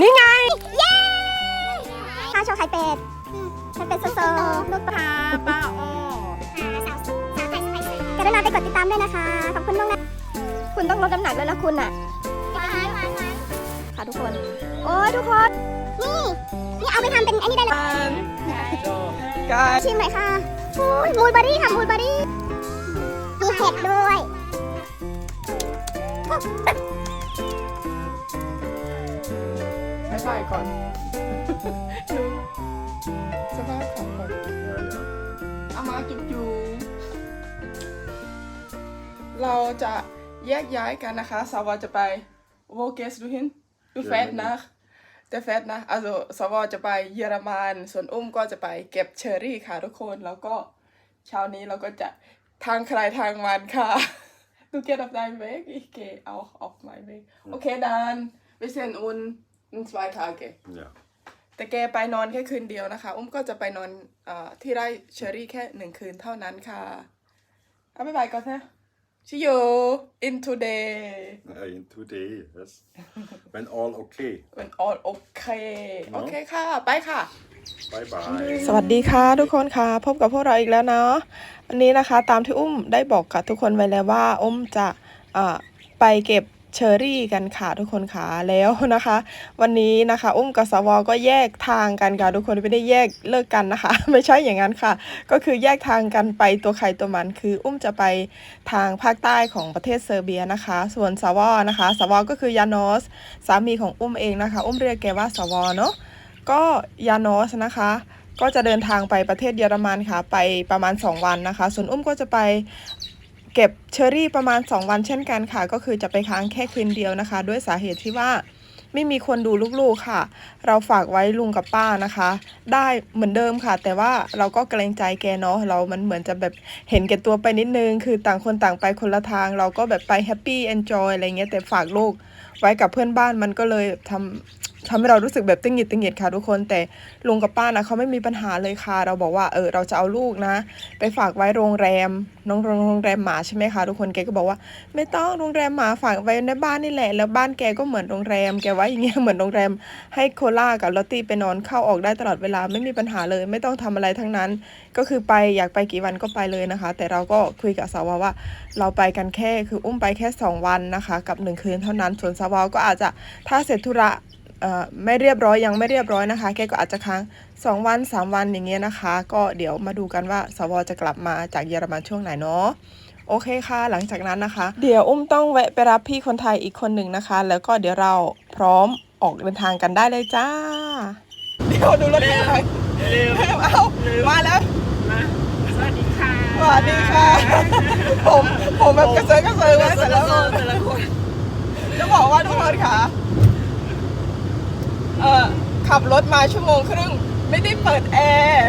นี่ไง เย้ข้าวโชว์ไข่เป็ดไข่เป็ดโซโซลูกปลาป้าอ้อสาวสาวไข่ไข่กรุณาไปกดติดตามด้วยนะคะ ขอบคุณมากนะคุณต้องลดน้ำหนักแล้วนะคุณอะค่ะทุกคน โอ้ยทุกคน นี่ นี่เอาไปทำเป็นอันนี้ได้เลยกายชิมหน่อยค่ะโอ้ยมูลเบอรี่ค่ะมูลเบอรี่มีเห็ดด้วย ไม่ใช่ก่อนดูสภาพของก่อนเอามาจุ๊จูเราจะแยกย้ายกันนะคะสาวจะไปโวเกสดูหินดูแฟตนะแต่แฟตนะ also สวจะไปเยอรมันส่วนอุ้มก็จะไปเก็บเชอร์รี่ค่ะทุกคนแล้วก็เช้านี้เราก็จะทางใครทางมันค่ะ Du geht auf deinen Weg, ich gehe auch auf meinen Weg. Okay, dann wir sehen uns zwei Tage. Ja. แต่แกไปนอนแค่คืนเดียวนะคะ อุ้มก็จะไปนอนเออที่ไร่เชอรี่แค่หนึ่งคืนเท่านั้นค่ะเอาไปบายก่อนนะ See you in today Uh, in two days. Yes. when all okay. when all okay โอเคค่ะ ไปค่ะ Bye bye. สวัสดีค่ะทุกคนค่ะ พบกับพวกเราอีกแล้วเนาะวันนี้นะคะตามที่อุ้มได้บอกกับทุกคนไว้แล้วว่า อุ้มจะเอ่อไปเก็บ เชอรี่กันค่ะทุกคนค่ะแล้วนะคะ วันนี้นะคะ อุ้มกับสวก็แยกทางกันค่ะทุกคนไม่ได้แยกเลิกกันนะคะ ไม่ใช่อย่างนั้นค่ะ ก็คือแยกทางกันไปตัวใครตัวมันคือ อุ้มจะไปทางภาคใต้ของประเทศเซอร์เบียนะคะ ส่วนสวนะคะ สวก็คือยานอสสามีของอุ้มเองนะคะ อุ้มเรียกแกว่าสวเนาะก็ยานอสนะคะก็จะเดินทางไปประเทศเยอรมันค่ะ ไปประมาณ 2 วันนะคะ ส่วนอุ้มก็จะไป เก็บเชอร์รี่ประมาณ 2 วันเช่นกันค่ะ ก็คือจะไปค้างแค่คืนเดียวนะคะ ด้วยสาเหตุที่ว่าไม่มีคนดูลูกๆค่ะ เราฝากไว้ลุงกับป้านะคะ ได้เหมือนเดิมค่ะ แต่ว่าเราก็เกรงใจแกเนาะเรามันเหมือนจะแบบเห็นแก่ตัวไปนิดนึง คือต่างคนต่างไปคนละทาง เราก็แบบไปแฮปปี้เอนจอยอะไรเงี้ยแต่ฝากลูกไว้กับเพื่อนบ้านมันก็เลยทำ ทำให้เรารู้สึกแบบตึงหิดตึงหิดค่ะทุกคน แต่ลุงกับป้านะเขาไม่มีปัญหาเลยค่ะ เราบอกว่าเออเราจะเอาลูกนะ ไปฝากไว้โรงแรมน้องโรงแรมหมาใช่ไหมคะทุกคนแกก็บอกว่า ไม่ต้องโรงแรมหมาฝากไว้ในบ้านนี่แหละ แล้วบ้านแกก็เหมือนโรงแรมแกว่าอย่างเงี้ยเหมือนโรงแรม ให้โคล่ากับลอตตี้ไปนอนเข้าออกได้ตลอดเวลาไม่มีปัญหาเลย ไม่ต้องทำอะไรทั้งนั้น ก็คือไปอยากไปกี่วันก็ไปเลยนะคะ แต่เราก็คุยกับสาวาว่า เราไปกันแค่คืออุ้มไปแค่ 2 วันนะคะ กับ 1 คืนเท่านั้นส่วนสาวาก็อาจจะถ้าเสร็จธุระ ไม่เรียบร้อยยังไม่เรียบร้อยนะคะ แกก็อาจจะค้าง 2 วัน 3 วันอย่างเงี้ยนะคะ ก็เดี๋ยวมาดูกันว่าสวจะกลับมาจากเยอรมันช่วงไหนเนาะโอเคค่ะ หลังจากนั้นนะคะ เดี๋ยวอุ้มต้องแวะไปรับพี่คนไทยอีกคนหนึ่งนะคะ แล้วก็เดี๋ยวเราพร้อมออกเดินทางกันได้เลยจ้า เดี๋ยวดูรถทางเร็วเอามาแล้วสวัสดีค่ะสวัสดีค่ะ ผมผมแบบกระเซิร์กระเซิร์ไว้เสร็จแล้วแต่ละคนจะบอกว่าทุกคนค่ะ เอ่อขับรถมาชั่วโมงครึ่งไม่ได้เปิดแอร์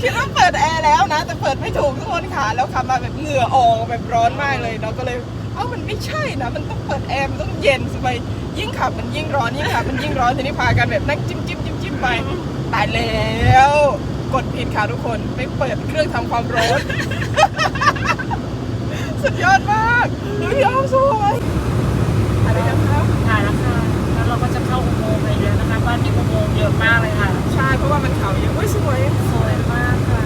คิดว่าเปิดแอร์แล้วนะ แต่เปิดไม่ถูกทุกคนค่ะแล้วขับมาแบบเหงื่อออกแบบร้อนมากเลยเนาก็เลยเอ้ามันไม่ใช่นะ มันต้องเปิดแอร์มันต้องเย็นสบายยิ่งขับมันยิ่งร้อนยิ่งขับมันยิ่งร้อนทีนี้พากันแบบนั่งจิ้มจิ้มจิ้มจิ้มไปตายแล้วกดผิดค่ะทุกคนไม่เปิดเครื่องทำความร้อนสุดยอดมากดูยอมสวยอะไรนะครับ ถ่ายแล้วค่ะ แล้วเราก็จะเข้า อุโมงค์ไปเลยนะคะบ้านมีอุโมงค์เยอะมากเลยค่ะ ใช่เพราะว่ามันเขาเยอะอุ้ยสวยสวยมากค่ะ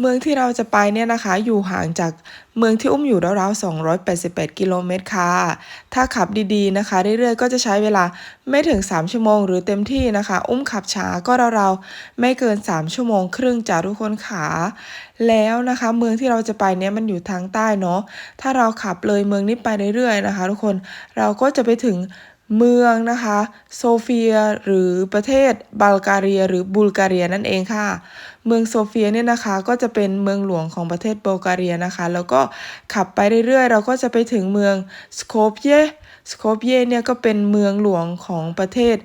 เมืองที่เราจะไปเนี่ยนะคะ อยู่ห่างจากเมืองที่อุ้มอยู่ราวๆ288 กิโลเมตรค่ะ ถ้าขับดีๆนะคะ เรื่อยๆ ก็จะใช้เวลาไม่ถึง 3 ชั่วโมงหรือเต็มที่นะคะ อุ้มขับช้าก็ราวๆไม่เกิน 3 ชั่วโมงครึ่งจ้าทุกคนค่ะแล้วนะคะ เมืองที่เราจะไปเนี่ยมันอยู่ทางใต้เนาะถ้าเราขับเลยเมืองนี้ไปเรื่อยๆนะคะ ทุกคนเราก็จะไปถึง เมืองนะคะ โซเฟียหรือประเทศบัลกเรียหรือบูลกเรียนั่นเองค่ะ เมืองโซเฟียเนี่ยนะคะก็จะเป็นเมืองหลวงของประเทศบัลกเรียนะคะ แล้วก็ขับไปเรื่อยๆ เราก็จะไปถึงเมืองสโคปเยสโคปเยเนี่ยก็เป็นเมืองหลวงของประเทศ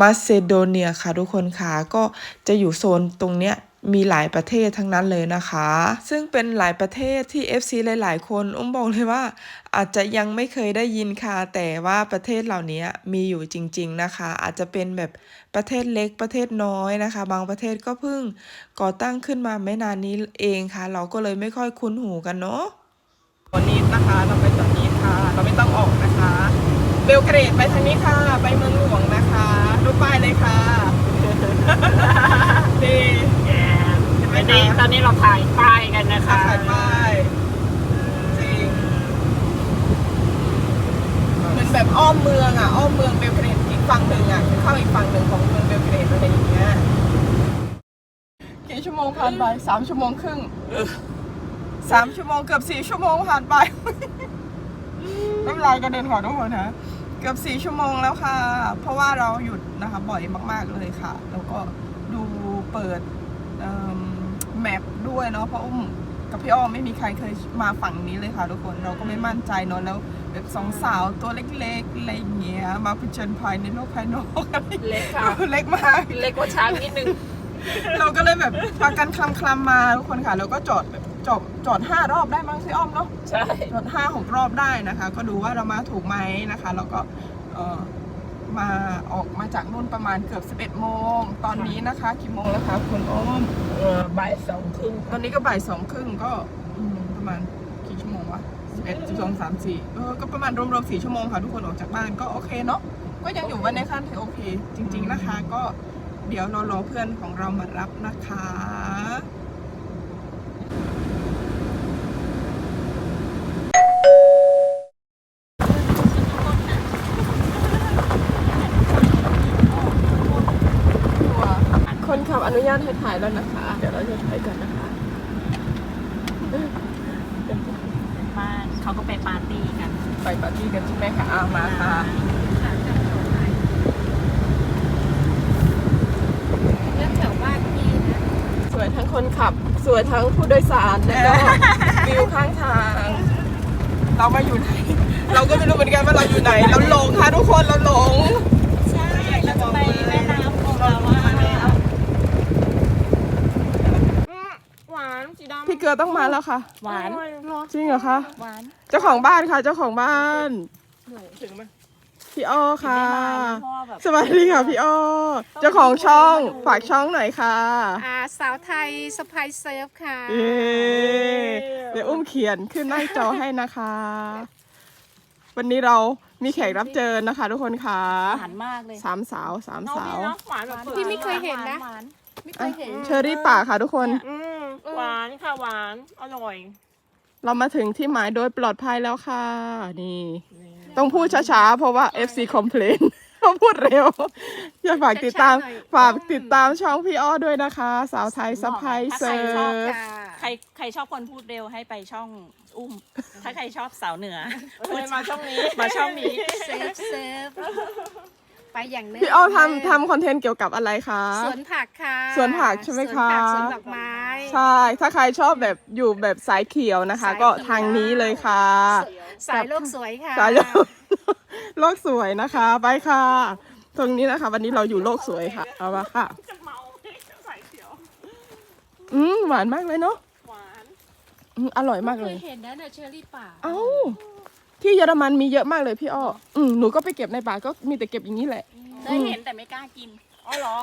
มาซิโดเนียค่ะทุกคนค่ะก็จะอยู่โซนตรงเนี้ย มีหลายประเทศทั้งนั้นเลยนะคะ ซึ่งเป็นหลายประเทศที่ FC หลาย ๆ คนอุ้มบอกเลยว่า อาจจะยังไม่เคยได้ยินค่ะ แต่ว่าประเทศเหล่านี้มีอยู่จริง ๆ นะคะ อาจจะเป็นแบบประเทศเล็กประเทศน้อยนะคะ บางประเทศก็เพิ่งก่อตั้งขึ้นมาไม่นานนี้เองค่ะ เราก็เลยไม่ค่อยคุ้นหูกันเนาะวันนี้นะคะเราไปจอดนี้ค่ะ เราไม่ต้องออกนะคะเวลเกรดไปทางนี้ค่ะ ไปเมืองหลวงนะคะดูป้ายเลยค่ะดีเห็นไหม วันนี้ต คะ อนนี้เราถ่ายป้ายกันนะคะถ่ายป้ายจริงเหมือนแบบอ้อมเมืองอะ อ้อมเมืองเบลเกรดอีกฝั่งหนึ่งอะเข้าอีกฝั่งหนึ่งของเมืองเบลเกรดอะไรอย่างเงี้ยกี่ชั่วโมงผ่านไปสามชั่วโมงครึ่งสามชั่วโมงเกือบสี่ชั่วโมงผ่านไปน้ำลายกระเด็นขอทุกคนนะเกือบสี่ชั่วโมงแล้วค่ะ เพราะว่าเราหยุดนะคะบ่อยมาก ๆเลยค่ะ แล้วก็ดูเปิด แมปด้วยเนาะเพราะอุ้มกับพี่อ้อมไม่มีใครเคยมาฝั่งนี้เลยค่ะทุกคนเราก็ไม่มั่นใจเนอะแล้วแบบสองสาวตัวเล็กๆอะไรอย่างเงี้ยมาผจญภัยในโลกภายนอกอะไรอย่างเงี้ยเล็กค่ะเล็กมาก เล็กกว่าช้างนิดนึง เราก็เลยแบบพากันคลำคลำๆมาทุกคนค่ะแล้วก็จอดแบบจอดจอดห้ารอบได้มั้งพี่อ้อมเนาะใช่จอดห้าหกรอบได้นะคะ ก็ดูว่าเรามาถูกไหมนะคะ แล้วก็เออ มาออกมาจากนู่นประมาณเกือบ 11 โมง ตอนนี้นะคะกี่โมงแล้วคะคุณอ้อมเออบ่ายสองครึ่งตอนนี้ก็บ่ายสองครึ่งก็อืมประมาณกี่ชั่วโมงวะ11 12 3 4เออก็ประมาณรวมๆ4ชั่วโมงค่ะทุกคนออกจากบ้านก็โอเคเนาะก็ยังอยู่วันในขั้นที่โอเค จริง ๆนะคะ ก็เดี๋ยวเรารอเพื่อนของเรามารับนะคะ คนขับอนุญาตให้ถ่ายแล้วนะคะ เดี๋ยวเราจะถ่ายกันนะคะบ้านเขาก็ไปปาร์ตี้กัน ไปปาร์ตี้กันใช่ไหมคะอามาค่ะสวยทั้งคนขับ สวยทั้งผู้โดยสารแล้วก็วิวข้างทาง เรามาอยู่ไหน เราก็ไม่รู้เหมือนกันว่าเราอยู่ไหน เราหลงค่ะทุกคนเราหลง ใช่เราจะไปแม่น้ำของเราว่าแล้ว หวานสีดำพี่เกลือต้องมาแล้วค่ะ หวานจริงเหรอคะ หวานเจ้าของบ้านค่ะ เจ้าของบ้านพี่อ้อค่ะเพราะว่าแบบสวัสดีค่ะพี่อ้อ เจ้าของช่องฝากช่องหน่อยค่ะอ่าสาวไทยสไปเซฟค่ะ เย้เดี๋ยวอุ้มเขียนขึ้นหน้าจอให้นะคะ วันนี้เรามีแขกรับเชิญนะคะ ทุกคนค่ะหวานมากเลยสามสาวสามสาวหวานแบบพี่ไม่เคยเห็นนะ หวาน ไม่เคยเห็น เชอรี่ป่าค่ะทุกคน อืมหวานค่ะหวานอร่อยเรามาถึงที่หมายโดยปลอดภัยแล้วค่ะ นี่ ต้องพูดช้าๆ เพราะว่า FC complain ต้องพูดเร็ว อย่าฝากติดตาม ช้าๆหน่อย ฝากติดตามช่องพี่อ้อด้วยนะคะ สาวไทยสะพายเซิร์ฟค่ะใครใครชอบคนพูดเร็วให้ไปช่องอุ้ม ถ้าใครชอบสาวเหนือพูดมาช่องนี้ มาช่องนี้ เซฟเซฟ ไปอย่างนึงพี่อ้อทำทำคอนเทนต์เกี่ยวกับอะไรคะ สวนผักค่ะสวนผักใช่ไหมคะ สวนผักสวนดอกไม้ ใช่ ถ้าใครชอบแบบอยู่แบบสายเขียวนะคะ สายเขียว ก็ทางนี้เลยค่ะ สายโลกสวยค่ะสายโลกโลกสวยนะคะ ไปค่ะ ตรงนี้นะคะ วันนี้เราอยู่โลกสวยค่ะ เอามาค่ะอืมหวานมากเลยเนาะอืมอร่อยมากเคเลยย เห็นนะเนี่ยเชอรี่ป่า เอ้า ที่เยอรมันมีเยอะมากเลยพี่อ้ออืมหนูก็ไปเก็บในป่าก็มีแต่เก็บอย่างนี้แหละ เคยเห็นแต่ไม่กล้ากิน อ๋อเหรอ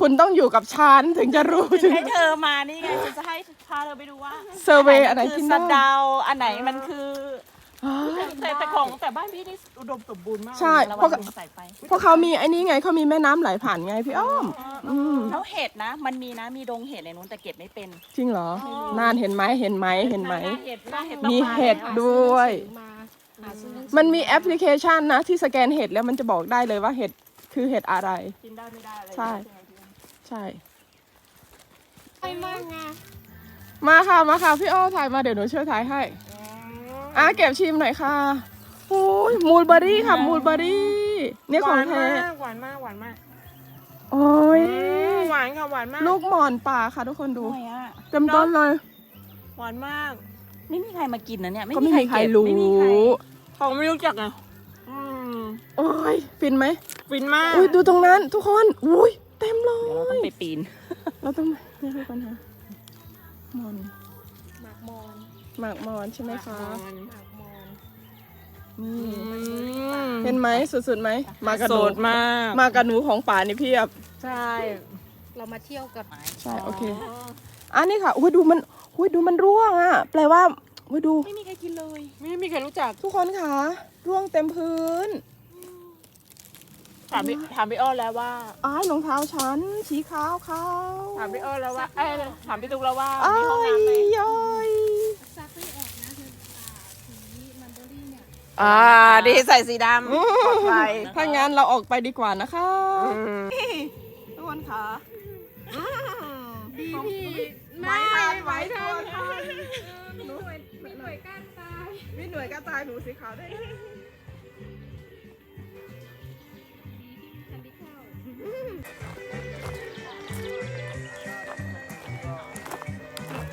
คุณต้องอยู่กับฉันถึงจะรู้ถึงให้เธอมานี่ไงฉันจะให้พาเธอไปดูว่าเซอร์เวย์อะไรคืที่อนั่สะนเดาอันไหนมันคืออ๋อแต่แต่ของแต่บ้านพี่นี่อุดมสมบูรณ์มากใช่ระเพวัราะงใส่ไปเพราะเขามีไอ้นี่ไงเขามีแม่น้ำไหลผ่านไงพี่อ้อม อืมแล้วเห็ดนะ มันมีนะมีดงเห็ดในนู้นแต่เก็บไม่เป็นจริงเหรอ นานเห็นไหมเห็นไหมเห็นไหมเห็ดหน้าเห็ดมีเห็ดด้วยมา หาซื้อหงสือมันมีแอปพลิเคชันนะที่สแกนเห็ดแล้วมันจะบอกได้เลยว่าเห็ดคือเห็ดอะไร กินได้ไม่ได้อะไรใช่ใช่ ไปมากนะมาค่ะมาค่ะพี่อ้อถ่ายมาเดี๋ยวหนูช่วยถ่ายให้อะเก็บชิมหน่อยค่ะโอ้ยมูลเบอรี่ค่ะมูลเบอรี่เนี่ยหของวานแท้มากหวานมากหวานมากโอ้ยหวานค่ะหวานมากลูกหมอนป่าค่ะทุกคนดูด้วยอะเต็มต้นเลย หวานมาก ไม่มีใครมากินนะเนี่ยก็ไม่มีใครเก็บรู้ ไม่มีใคร ของไม่รู้จักอะอืมโอ้ยฟินไหมฟินมากอุ้ยดูตรงนั้น ทุกคนอุ้ยเต็มเลเดี๋ยวเราต้อยงไปปีน เราต้องนี่คือปัญหาหมอนหมากมอนหมากหมอนใช่ไหมคะหมากมอนนี่อืมเห็นไหมสุดๆไหมมากับหโสนูดมากมากับหนูของป่านี่เพียบ ใช่ เรามาเที่ยวกับใช่โอเค อันนี้ค่ะอุ้ยดูมันอุ้ยดูมันร่วงอะ แปลว่า อุ้ยดู ไม่มีใครกินเลย ไม่มีใครรู้จักทุกคนค่ะร่วงเต็มพื้น ถามพี่ถามพี่อ้อแล้วว่า อ้ายรองเท้าฉันสีขาวขาวถามพี่อ้อแล้วว่าเอ้ยถามพี่ตุ๊กแล้วว่าอ้ามีห้องยน้ำไหมย้อยซักไม่ออกนะคืออ่าสีมันเบอรี่เนี่ยอ่าดีใส่สีดำปลอดภัยถ้างั้นเราออกไปดีกว่านะคะทุกคนค่ะดีที่ไว้ทันไว้ทันมีหน่วยมี หน่วยก้านตาย มีหน่วยกระต่ายหนูสีขาวด้วยทันที่เข้า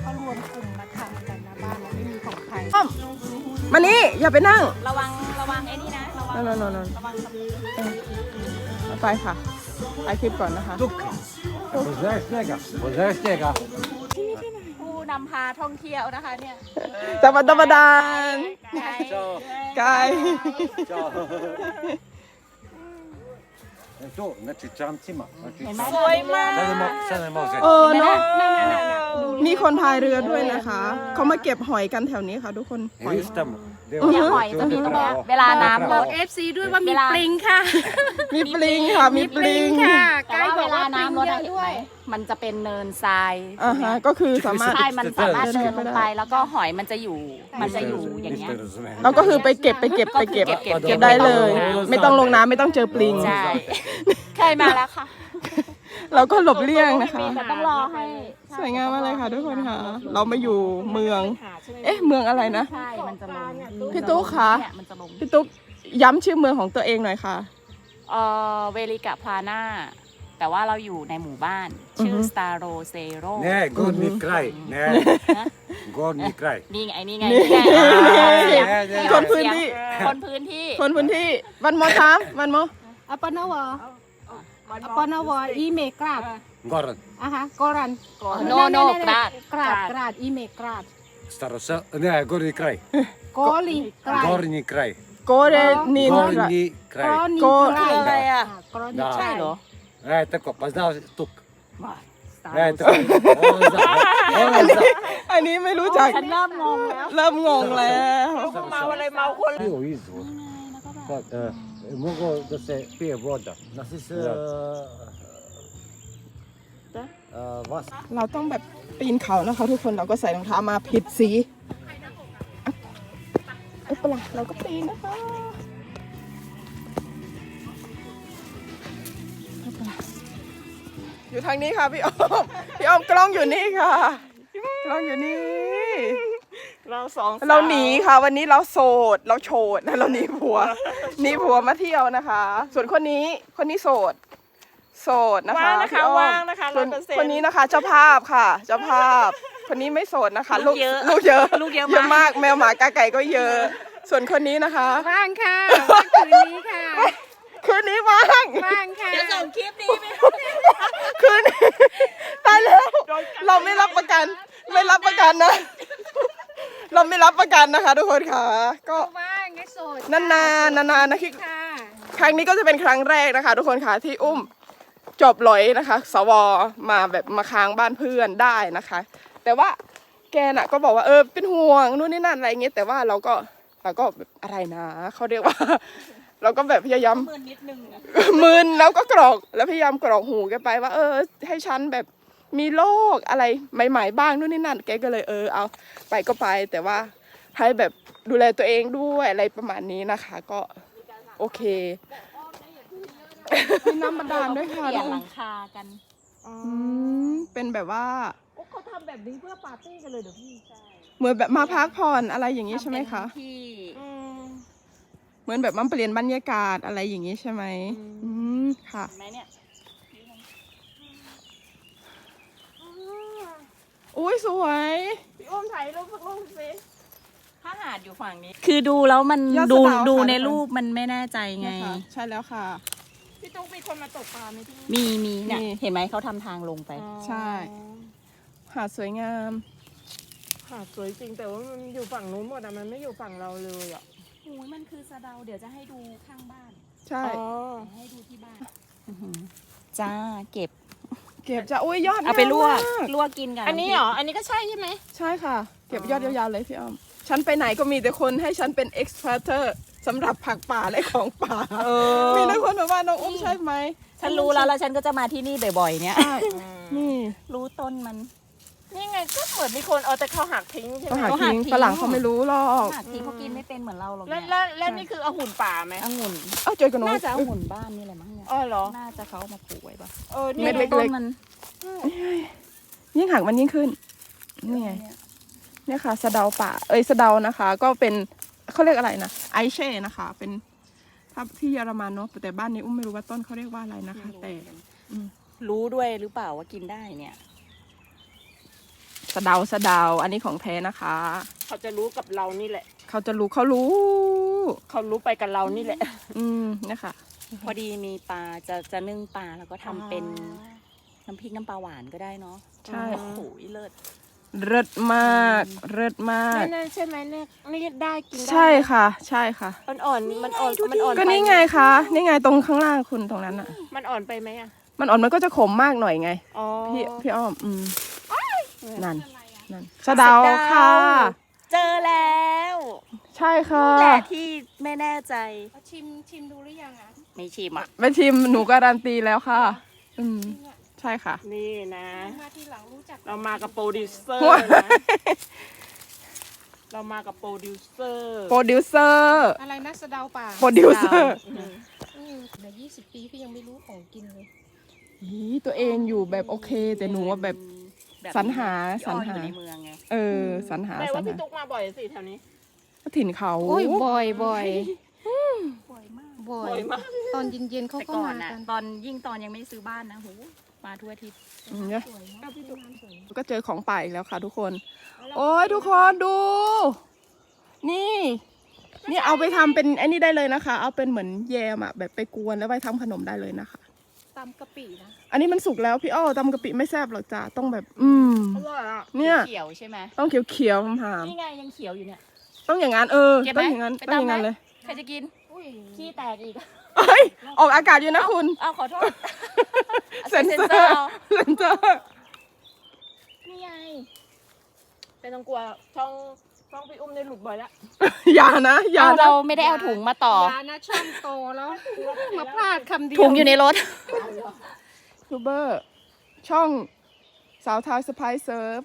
เขารวมกลุ่มมาทำกันนะบ้านเราไม่มีของใครมานี่อย่าไปนั่ง ระวังระวังไอ้นี่นะ ระวังนอนนอนนอน ระวังไปค่ะไปคลิปก่อนนะคะ Pozdrav snega, pozdrav snega. ผู้ นำพาท่องเที่ยวนะคะเนี่ยตะวันตะวันดานไกด์ Ćao. กาย Ćao. E to, znači čamcima. Znači, เห็นไหม čam- สวยมาก Sad ne, mo- sad ne može. เออเนาะมีคนพายเรือด้วยนะคะ เขามาเก็บหอยกันแถวนี้ค่ะทุกคนหอย Vidiš tamo. gdje เนี่ย ovo- หอย to ตรงนี้ ode ตรงเนี้ย pravo. เวลาน้ำลดเอฟซีด้วยว่ามีเวลา ปลิงค่ะ มีปลิงค่ะ มีปลิงค่ะแต่ไกด์บว่าอกเวลาว่าปลิงน้ำลดเยอะอะเห็นด้ไหวมย มันจะเป็นเนินทรายอ่าฮะก็คือสามารถใช่มันสามารถเดิเดินนไปลงได้ไป แล้วก็หอยมันจะอยู่ มันจะอยู่อย่างเงี้ย Ništa ne razumijem. เราก็คือไปเก็บไปเก็บไปเก็บก็คือเก็บเก็บ เก็บได้เลย ไม่ต้องลงน้ำไม่ต้องเจอปลิง ใช่เคยมาแล้วค่ะ เราก็หลบเลี่ยงนะคะ แต่ต้องรอให้สวยงามมากเลยค่ะทุกคนค่ะ เรามาอยู่เมือง เอ๊ะ เมืองอะไรนะ ใช่มันจะลงพี่ตุ๊กคะเนี่ยมันจะลงพี่ตุ๊กย้ำชื่อเมืองของตัวเองหน่อยค่ะ เอ่อเวลิกะพลาน่าแต่ว่าเราอยู่ในหมู่บ้าน ชื่ออฮึสตาโรเซโร Ne, gornji kraj. Ne, นะ gornji kraj. นี่ไงนี่ไงนี่นี่ไงเสียง Ne, ne, คนพื้นที่ คนพื้นที่ คนพื้นที่วันมอถามวันมอ apa nama apa nama email kerap Goran. aha koran โนโนกราด kerap kerap email kerap Staro sa... Ne, gornji kraj. koli kerap Gornji kraj. โกเรนิน Gornji kraj. kroni Ko- kraj อะไรอะ Ah, kroni ได้ใช่ kraj เหรอ E, tako, pa znao si tuk. สตา E, โร tako. Ovo zna. Ovo zna. อันนี้ไม่รู้จักฉันเริ่มงงแล้ว เริ่มงงแล้วเมาอะไรเมาคน Bio izvor. Sad, e, mogu da se pije voda. Nasi se... e, vas เราต้องแบบปีนเขานะคะทุกคนเราก็ใส่รองเท้ามาผิดสีเอ้ยเปล่าเราก็ปีนนะคะไม่เป็นไรอยู่ทางนี้ค่ะพี่อ้อม พี่อ้อมกล้องอยู่นี่ค่ะ กล้องอยู่นี่ เราสองเราหนีค่ะ วันนี้เราโสดเราโฉดนะเราหนีผัวหนีผัวมาเที่ยวนะคะ ส่วนคนนี้คนนี้โสด โสดนะคะว่างนะคะพี่อ้อมว่างนะคะส่ร้วอนยเปอร์เซ็นต์คนนี้นะคะ เจ้าภาพค่ะ เจ้าภาพ คนนี้ไม่โสดนะคะลูกเยอะลูกเยอะลูกเยอะเยอะมาก มากแมวหมากาไก่ก็เยอะ ส่วนคนนี้นะคะว่างค่ะว่างคืนนี้ค่ะคืนนี้ว่างว่างค่ะเดี๋ยวส่งคลิปนี้ไปคืนนี้ตายแล้ว เราไม่รับประกัน ไม่รับประกันนะ เราไม่รับประกันนะคะทุกคนค่ะ ก็ว่างไงโสดนานๆนานๆนะที่ค่ะครั้งนี้ก็จะเป็นครั้งแรกนะคะ ทุกคนค่ะที่อุ้มจบลอยนะคะ สวมาแบบมาค้างบ้านเพื่อนได้นะคะ แต่ว่าแกน่ะก็บอกว่าเออเป็นห่วงนู่นนี่นั่นอะไรเงี้ยแต่ว่าเราก็เราก็แบบอะไรนะเขาเรียกว่า เราก็แบบพยายามมือนิดนึงอะ มึนแล้วก็กรอกแล้วพยายามกรอกหูแกไปว่า เออ ให้ฉันแบบ มีโรคอะไรใหม่ ๆ บ้างนู่นนี่นั่น แกก็เลยเออเอาไปก็ไป แต่ว่าให้แบบดูแลตัวเองด้วยอะไรประมาณนี้นะคะ ก็โอเคมีน้ำบาดาลด้วยค่ะเปลี่ยนหลังคากันอืมเป็นแบบว่าเขาทำแบบนี้เพื่อปาร์ตี้กันเลยเดี๋ยวพี่ใช่เหมือนแบบมาพักผ่อนอะไรอย่างนี้ใช่ไหมคะที่เหมือนแบบมาเปลี่ยนบรรยากาศอะไรอย่างนี้ใช่ไหมอืมค่ะเห็นไหมเนี่ย อุ้ยสวย พี่อุ้มถ่ายรูปสักรูปสิ ถ้าหาดอยู่ฝั่งนี้ คือดูแล้วมันยอดดูสะเดาดูค่ะในทุกคน รูปมันไม่แน่ใจไง นะคะใช่แล้วค่ะ พี่ตุ๊กมีคนมาตกปลาไหมที่นี่มีมีเนี่ยมีเห็นไหมเขาทำทางลงไปใช่ หาดสวยงาม หาดสวยจริงแต่ว่ามันอยู่ฝั่งนู้นหมดอะมันไม่อยู่ฝั่งเราเลยอะโอ้ยมันคือสะเดาเดี๋ยวจะให้ดูข้างบ้านใช่อ๋อให้ดูที่บ้านจ้าเก็บ เก็บจะอุ้ยยอดเอาไปลวก งามมากลวกกินกันอันนี้เหรอ อันนี้ก็ใช่ใช่ไหม ใช่ค่ะ เก็บยอดยาวๆเลยพี่อ้อม ฉันไปไหนก็มีแต่คนให้ฉันเป็นเอ็กซ์พ r เ r สำหรับผักป่าและของป่า เอมีแต่คนบอกว่าน้องอุ้มใช่ไหมฉันรู้แล้วแล้วฉันก็จะมาที่นี่บ่อยๆเนี่ยนี่ รู้ต้นมัน นี่ไงก็เหมือนมีคนเอาแต่เขาหักทิ้งใช่ไหต้อมงหาเขาหาทิ้งทิ้งฝรั่งเขาไม่รู้หรอกหากทีเขากินไม่เป็นเหมือนเราหรอกแล้วเนี่ยแล้วแล้วนี่คือเอาหุ่นป่าไหมองุ่นเอ้าเจอกันน้องน่าจะองุ่นบ้านนี่แหละมั้งเนี่ยอ๋อเหรอ น่าจะเขาเอามาปลูกไว้ปะเออเม็นี่ดเล็ก ต้นมันยิ่งหักมันยิ่งขึ้น นี่ไง เนี่ยค่ะสะเดาป่า เอ้ยสะเดานะคะ ก็เป็นเขาเรียกอะไรนะไอเช่นะคะ เป็นถ้าที่เยอรมันเนาะแต่บ้านนี้อุ้มไม่รู้ว่าต้นเขาเรียกว่าอะไรนะคะ แต่ รู้ด้วยหรือเปล่าว่ากินได้เนี่ย สะเดาสะเดาอันนี้ของแท้นะคะ เขาจะรู้กับเรานี่แหละ เขาจะรู้เขารู้ เขารู้ไปกับเรานี่แหละ อืมเนี่ยค่ะพอดีมีปลาจะจะนึ่งปลาแล้วก็ทำเป็นน้ำพริกน้ำปลาหวานก็ได้เนาะใช่ โอ้โหเลิศ เลิศมากเลิศมาก นั่นๆใช่ไหมเนี่ยนี่ได้กินได้ใช่ค่ะ ใช่ค่ะอ่อนๆมันอ่อนมันอ่อนก็นี่ไงคะนี่ไงตรงข้างล่างคุณตรงนั้นอะ มันอ่อนไปไหมอะมันอ่อนมันก็จะขมมากหน่อยไง อ๋อพี่พี่อ้อมอืม นั่นนั่นสะเดาค่ะ เจอแล้วใช่ค่ะแหละที่ไม่แน่ใจเอาชิมชิมดูหรือยังอะไม่ชิมอะไปชิมหนูการันตีแล้วค่ะ อืมใช่ค่ะ นี่นะ มาทีหลังรู้จักเรามากับโปรดิวเซอร์ว้านะเรามากับโปรดิวเซอร์โปรดิวเซอร์อะไรนะสะเดาป่าโปรดิวเซอร์อืมเดี๋ยวยี่สิบปีพี่ยังไม่รู้ของกินเลยอีตัวเองอยู่แบบโอเค แต่หนูว่าแบบ แบบสรรหาที่อ้อสรรหา อยู่ในเมืองไงเออสรรหาแต่สรว่ารพี่หาตุ๊กมาบ่อยสิแถวนี้ถิ่นเขาโอ้ยบ่อยบ่อยสวยมากบ่อบ่อยยมากตอนเย็นๆเขาแต่ก็ก่อมานอะ กันตอนยิ่งตอนยังไม่ซื้อบ้านนะโหมาทั่วอาทิตย์อืมเนี่ยสวยมากพี่ตุ๊กสวยก็เจอของป่าอีกแล้วค่ะ ทุกคน โอ้ยทุกคนดู นี่ นี่เอาไปทำเป็นไอ้นี่ได้เลยนะคะ เอาเป็นเหมือนแยมอะแบบไปกวนแล้วไปทำขนมได้เลยนะคะ ตำกะปินะ อันนี้มันสุกแล้วพี่อ้อตำกะปิไม่แซ่บหรอกจ้าต้องแบบ อืม อร่อยอะเนี่ย เขียวใช่ไหมต้องเขียวๆหามนี่ไงยังเขียวอยู่เนี่ย ๆต้องอย่างนั้นเออเก็บไหมต้องอย่างนั้นไปต้องตำอย่างนั้นไหม เลยใครจะกินอุ้ยขี้แตกอีกเฮ้ยออกอากาศอยู่นะคุณอ้าวขอโทษ เซ็นเซอเซ็นเซอร์ร์เอาเซ็นเซอร์นี่ไงไม่ต้องกลัวช่องช่องพี่อุ้มได้หลุดบ่อยแล้วอย่านะอย่าเอานะเราไม่ได้เอาถุงมาต่อยานะช่องโตแล้วมาพลาดคำเดียวถุงอยู่ในรถ ยูเบอร์ ช่องสาวทายสไปเซิร์ฟ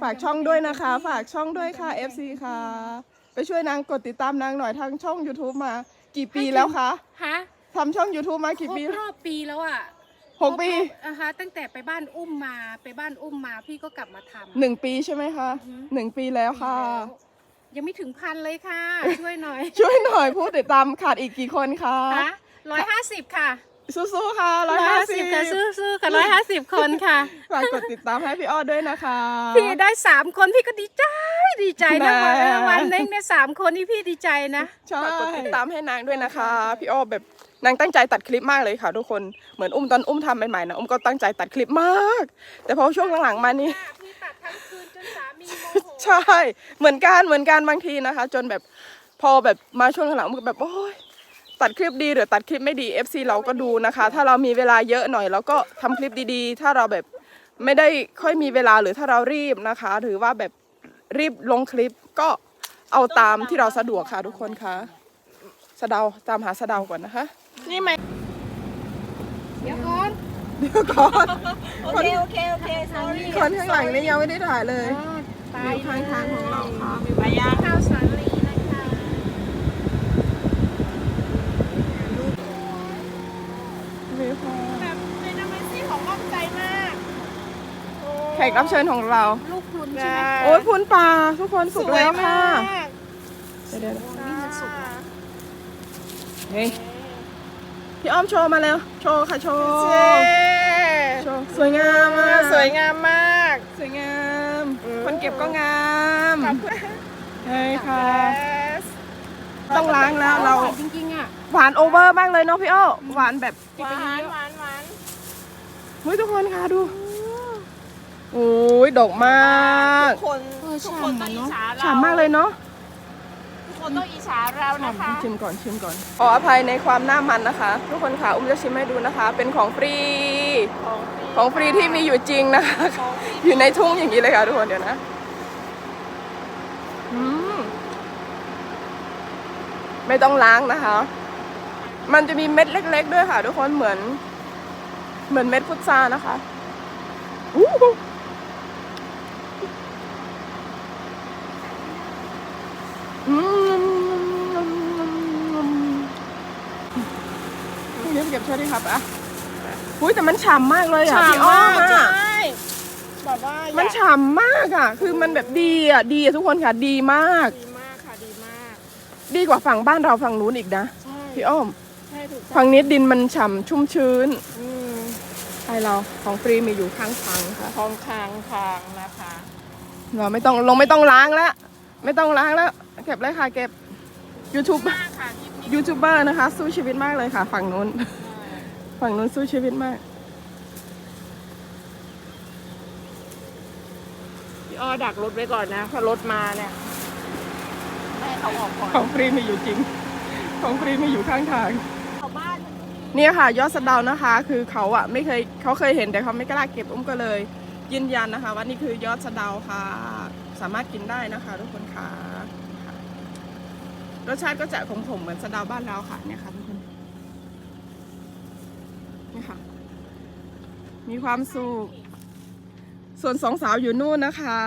ฝากช่องด้วยนะคะ ฝากช่องด้วยค่ะ FC ค่ะ ไปช่วยนางกดติดตามนางหน่อยทางช่อง YouTube มา กี่ปีแล้วคะฮะทำช่อง YouTube มาครกี่บปีรอบปีแล้วอะหกปีครบรอบอะฮะตั้งแต่ไปบ้านอุ้มมาไปบ้านอุ้มมาพี่ก็กลับมาทำหนึ่งปีใช่ไหมคะหนึ่งปีแล้วค่ะ ยังไม่ถึงพันเลยค่ะ ช่วยหน่อย ช่วยหน่อยผู้ติดตามขาดอีกกี่คนคะฮะร้อยห้าสิบค่ะ สู้ๆค่ะร้อยห้าสิบค่ะสู้ๆค่ะร้อยห้าสิบคนค่ะฝากกดติดตามให้พี่อ้อด้วยนะคะ พี่ได้สามคนพี่ก็ดีใจดีใจนะแหมวันเออวันหนึงเนี่ยสามคนนี่พี่ดีใจนะใช่ฝากกดติดตามให้นางด้วยนะคะ พี่อ้อแบบนางตั้งใจตัดคลิปมากเลยค่ะทุกคนเหมือนอุ้มตอนอุ้มทำใหม่ๆนะอุ้มก็ตั้งใจตัดคลิปมาก แต่พอช่วงหลังๆมานี่พี่ตัดทั้งคืนจนสามีโมโหใช่เหมือนกันเหมือนกันบางทีนะคะ จนแบบพอแบบมาช่วงหลังๆมันก็แบบโอ้ย ตัดคลิปดีหรือตัดคลิปไม่ดี FC เราก็ดูนะคะ ถ้าเรามีเวลาเยอะหน่อยเราก็ทำคลิปดีๆ ถ้าเราแบบไม่ได้ค่อยมีเวลาหรือถ้าเรารีบนะคะ หรือว่าแบบรีบลงคลิปก็เอาตามที่เราสะดวกค่ะทุกคนคะสะเดาตามหาสะเดาก่อนนะคะ นี่ไหมเดี๋ยวก่อนเดี๋ยวก่อนโอเคโอเคโอเค sorry คนข้างหลังนี่ยังไม่ได้ถ่ายเลยไปอยู่ข้างทางของเราค่ะไปยังข้าวสาลีนะคะ วิวค่ะ แบบเป็นอเมซี่ของอ้อมใจมาก แข กรับเชิญของเรา ลูกคุณใช่ไหมโอ้ยพุนปลาทุกคนสุกแล้วค่ะสวยมากเดี๋ยวนี่มันสุกๆเฮ้ยพี่อ้อมโชว์มาแล้ว โชว์ค่ะโชว์เจ๊โชว์สวยงามมากสวยงามมาก สวยงามอืมคนเก็บก็งามขอบคุณเฮ้ยค่ะ Yes ต้องล้างแล้วเราจริงๆอะหวานโอเวอร์มากเลยเนาะพี่อ้อหวานแบบหวานหวานหวานเฮ้ยทุกคนค่ะดูโโอ้ยดอกมากทุกคนทุกคนต้องอิจฉาเราฉ่ำมากเลยเนาะทุกคนต้องอิจฉาเรานะคะ ชิมก่อนชิมก่อนขออภัยในความหน้ามันนะคะ ทุกคนค่ะอุ้มจะชิมให้ดูนะคะ เป็นของฟรี ของฟรีที่มีอยู่จริงนะคะ อยู่ในทุ่งอย่างนี้เลยค่ะทุกคนเดี๋ยวนะไม่ต้องล้างนะคะ มันจะมีเม็ดเล็ก ๆ ด้วยค่ะ ทุกคนเหมือน เหมือนเม็ดฟุทรานะคะ Woo! ช่วยดิครับอะอุ้ยแต่มันฉ่ำมากเลยอะพี่อ้อมอะแบบว่ามัมันฉ่ำมากอะ คือมันแบบดีอะดีอะทุกคนค่ะดีมาก ดีมากค่ะดีมากดีกว่าฝั่งบ้านเราฝั่งนู้นอีกนะใช่พี่อ้อม ใช่ถูกต้องฝั่งนี้ดินมันฉ่ำชุ่มชื้นอืมไทยเราของฟรีมีอยู่ข้างทางค่ะ ทองคางคางนะคะเราไม่ต้องลงไม่ต้องล้างแล้ว ไม่ต้องล้างแล้ว เก็บเลยค่ะเก็บยูทูบมากค่ะคลิปนี้ยูทูบเบอร์นะคะ สู้ชีวิตมากเลยค่ะ ฝั่งนู้น ฝั่งนู้นสู้ชีวิตมาก พี่อ้อดักรถไว้ก่อนนะ ถ้ารถมาเนี่ยแม่เขาออกก่อนของฟรีมีอยู่จริง ของฟรีมีอยู่ข้างทาง ชาวบ้านเนี่ยค่ะ ยอดสะเดานะคะ คือเขาอะไม่เคยเขาเคยเห็นแต่เขาไม่กล้าเก็บอุ้มก็เลย ยืนยันนะคะ ว่านี่คือยอดสะเดาค่ะ สามารถกินได้นะคะทุกคนค่ะค่ะรสชาติก็จะขมๆเหมือนสะเดาบ้านเราค่ะเนี่ยค่ะทุก คนนี่ค่ะ มีความสุข ส่วนสองสาวอยู่นู่นนะคะ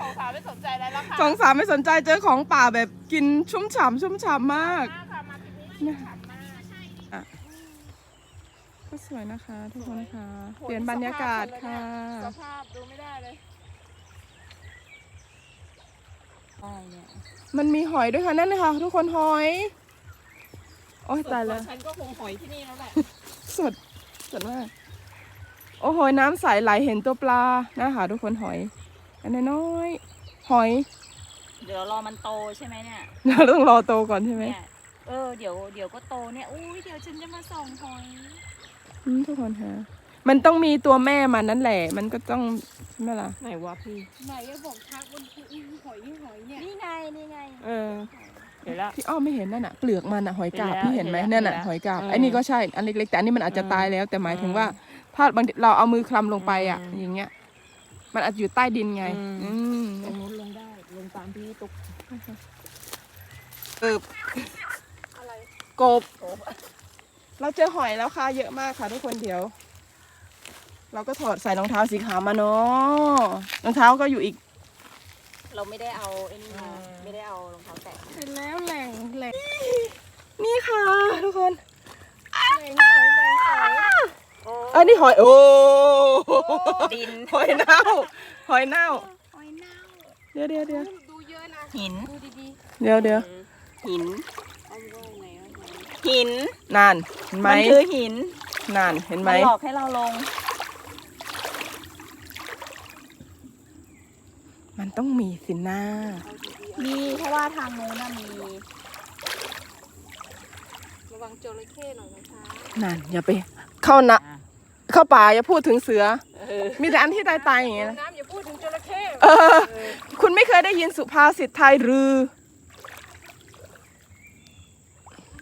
สองสาวไม่สนใจอะไรแล้วค่ะสองสาวไม่สนใจเจอของป่าแบบกินชุ่มฉ่ำชุ่มฉ่ำมากมากค่ะมาคลิปนี้ฉ่ำมากก็สวยนะคะทุกคนค่ะ เปลี่ยนบรรยากาศค่ะ สภาพดูไม่ได้เลยใช่เนี่ยมันมีหอยด้วยค่ะนั่นนะคะทุกคนหอย โอ้ยตายแล้ว ฉันก็คงหอยที่นี่แล้วแหละ สด สดมาก โอ้โหน้ำใสไหลเห็นตัวปลานะคะทุกคนหอย อันน้อยๆหอย เดี๋ยวรอมันโตใช่ไหมเนี่ยเราต้องรอโตก่อนใช่ไหมเนี่ยเออเดี๋ยวเดี๋ยวก็โตเนี่ยอุ้ยเดี๋ยวฉันจะมาส่องหอยอืมทุกคนค่ะมันต้องมีตัวแม่มันนั่นแหละ มันก็ต้องใช่ไหมล่ะไหนวะพี่ไหนอะบอกทักบนหอยหอยเนี่ยนี่ไงนี่ไง เออ เดี๋ยวละพี่อ้อมไม่เห็นนั่นน่ะเปลือกมันอะหอยกาบเห็นแล้วพี่เห็นไหมเห็นแล้วนั่นน่ะเห็นแล้วหอยกาบอืมไอ้นี่ก็ใช่อันเล็กๆแต่อันนี้มันอาจจะอืมตายแล้ว แต่หมายถึงอืมว่า ถ้าบางทีเราเอามือคลำลงไปอะ อืมอย่างเงี้ย มันอาจจะอยู่ใต้ดินไง อืม อืมตรงนู้นลงได้ ลงตามพี่ตุกเอบกบ เราเจอหอยแล้วค่ะเยอะมากค่ะทุกคนเดี๋ยว เราก็ถอดใส่รองเท้าสีขาวมาเนาะรองเท้าก็อยู่อีก เราไม่ได้เอาไอ้นี่มาไม่ได้เอารองเท้าแตะเห็นแล้วแหล่งแหล่งนี่ค่ะทุกคนแหล่งหอยแหล่งหอยเอันนี้หอยโอ้ดินหอยเน่าหอยเน่าหอยเน่าเดี๋ยวเดี๋ยวเดี๋ยวดูเยอะนะหินดูดีเดี๋ยวเดี๋ยวหินๆเอาว่าไหนอะไหนหินนานเห็นไหมมันคือหินนานเห็นไหมมันหลอกให้เราลง มันต้องมีสินะมีเพราะว่าทางนู้นน่ะมี ระวังจระเข้หน่อยนะคะนานอย่าไป เข้านะเข้าป่าอย่าพูดถึงเสือ มีแต่อันที่ตายตายๆอย่างเงี้ยนะน้ำอย่าพูดถึงจระเข้ เออ คุณไม่เคยได้ยินสุภาษิตไทยหรือ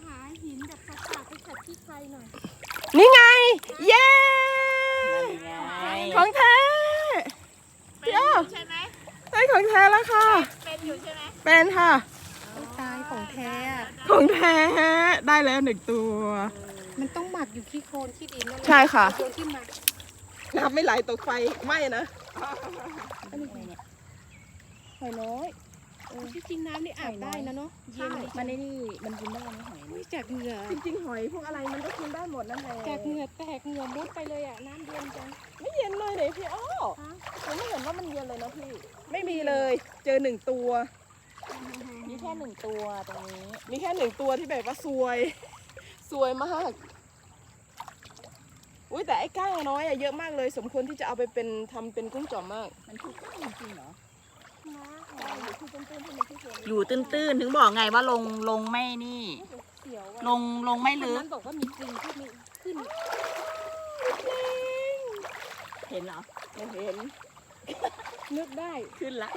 หาหินแบบสักๆไปขัดที่ใครหน่อย นี่ไง เย้ นั่นไง ของแท้พี่อ้อ ใช่ไหม ได้ของแท้แล้วค่ะ เป็นอยู่ใช่ไหม เป็นค่ะ ตายของแท้อะ ของแท้ได้แล้วหนึ่งตัว มันต้ องหมักอยู่ที่โคลนที่ดินนั่นแหละใช่ค่ะ โยนขึ้นมาน้ำไม่ไหลตกไฟไม่นะหอยน้อยที่จริงน้ำนี่อาบได้นะเนาะเย็นมันไอ้นี่มันกินได้ไหมหอยอุ๊ยจากเหงื่อจริงๆหอยพวกอะไรมันก็กินได้หมดนั่นแหละจากเหงื่อแตกเหงื่อมุดไปเลยอะน้ำเย็นจัง ไม่เย็นเลยเลยพี่อ้อฮะ ยังไม่เห็นว่ามันเย็นเลยนะพี่ ไม่มีเลย เจอหนึ่งตัว มีแค่หนึ่งตัวตรงนี้ มีแค่หนึ่งตัวที่แบบว่าซวย ซวยมาก อุ้ยแต่ไอ้ก้างน้อยอะเยอะมากเลย สมควรที่จะเอาไปเป็นทำเป็นกุ้งจ่อมมาก มันคือก้างจริงเหรอคือเป็นต้นที่มันที่สวยอยู่ตื้นๆ ถึงบอกไงว่าลงลงไม่นี่ เสียวอะลงลงไม่คนลึก นั้นบอกว่ามีปลิงขึ้นนี่ขึ้นเห็นเหรอ ไม่เห็นนึกได้ขึ้นละ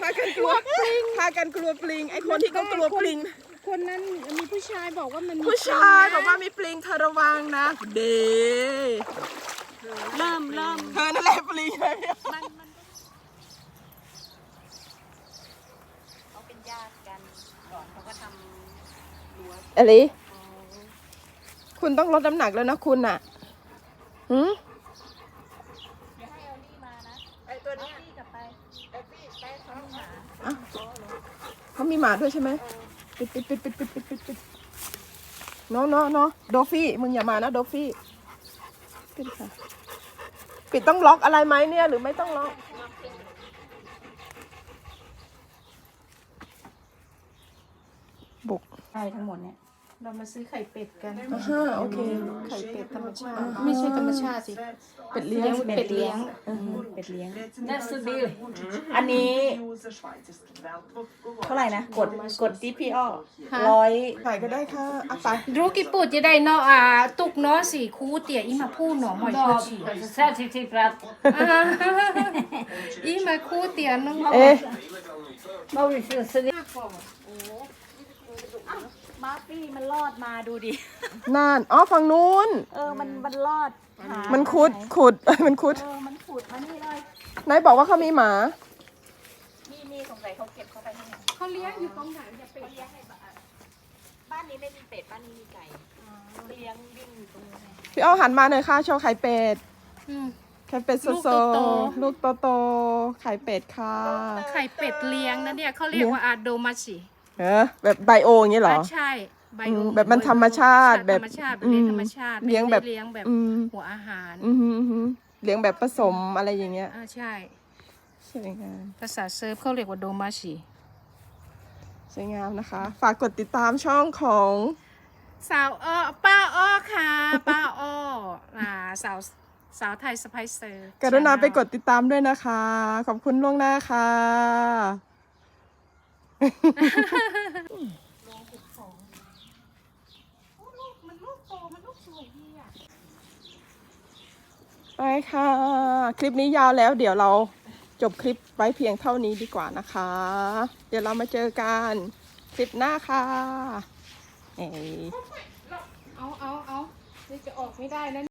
พากันกลัวปลิงพากันกลัวปลิงไอ้คนที่ก็กลัวปลิง คนนั้นมีผู้ชายบอกว่ามันมีผู้ชายปลิงนะบอกว่ามีปลิงเธอระวังนะ เดเริ่มเริ่มเธอนั่นแหละปลิงเลยเขาเป็นญาติกันเอลิคุณต้องลดน้ำหนักแล้วนะคุณน่ะหืมอะเขามีหมาด้วยใช่ไหม ปิดปิดปิดปิดปิดปิดปิดปิดเนาะเนาะเนาะโดฟี่มึงอย่ามานะโดฟี่ปิดค่ะปิดต้องล็อกอะไรไหมเนี่ยหรือไม่ต้องล็อกบุกใช่ทั้งหมดเนี่ย เรามาซื้อไข่เป็ดกัน อ่าฮะโอเค ไข่เป็ดธรรมชาติ ไม่ใช่ธรรมชาติสิ เป็ดเลี้ยง เป็ดเลี้ยงเป็ดเลี้ยงนั่นสุดดีอันนี้ เท่าไหร่นะ กด กดที่พี่อ้อฮะ ร้อยขายก็ได้ค่ะอะไป รู้กี่ปูจะได้เนาะอ่าตุกเนาะสี่คูเตี่ยอีมาพูดเนาะหอยเชอชีอ่าอีมาคูเตี่ยน้องเอ๊ะ มาฟี่มันรอดมาดูดิน่านอ๋อฝั่งนู้น เออ มันมันรอดหามันคุดขุด มันคุดเออ มันขุดมานี่เลย ไหนายบอกว่าเขามีหมา นี่นี่สงสัยเขาเก็บเข้าไปที่ไหนเขาเลี้ยงอยู่ตรงไหนจะไปเลี้ยงในบ้านบ้านนี้ไม่มีเป็ด บ้านนี้มีไก่เลี้ยงวิ่งอยู่ตรงนี้นพี่อ้อหันมาหน่อยค่ะโชว์ไข่เป็ด อืม ไข่เป็ดโซลูกโซโตลูกโตโตๆไข่เป็ดค่ะ ไข่เป็ดเลี้ยงนะเนี่ยเขาเรียกว่าอาโดมาชิ เออแบบไบโออย่างนี้เหรอ ใช่ใบอืโอมแบบมันธรรมชาติใช่แบบธรรมชาติเป็นเลี้ยงธรรมชาติเลี้ยงแบบไม่ได้เลี้ยงแบบอืม หัวอาหารอือหืออื้อหือเลี้ยงแบบผสมอะไรอย่างเงี้ยอ่าใช่ สวยงามภาษาเซิร์ฟเขาเรียกว่าโดมาชิสวยงามนะคะ ฝากกดติดตามช่องของสาวอ้อป้าอ้อค่ะป้าอ้ออ่าสาวสาวไทยสไปเซอร์ กรุณาไปกดติดตามด้วยนะคะ ขอบคุณล่วงหน้าค่ะ ไปค่ะ คลิปนี้ยาวแล้ว เดี๋ยวเราจบคลิปไว้เพียงเท่านี้ดีกว่านะคะ เดี๋ยวเรามาเจอกันคลิปหน้าค่ะเอ้ยเอาเอาเอานี่จะออกไม่ได้นะ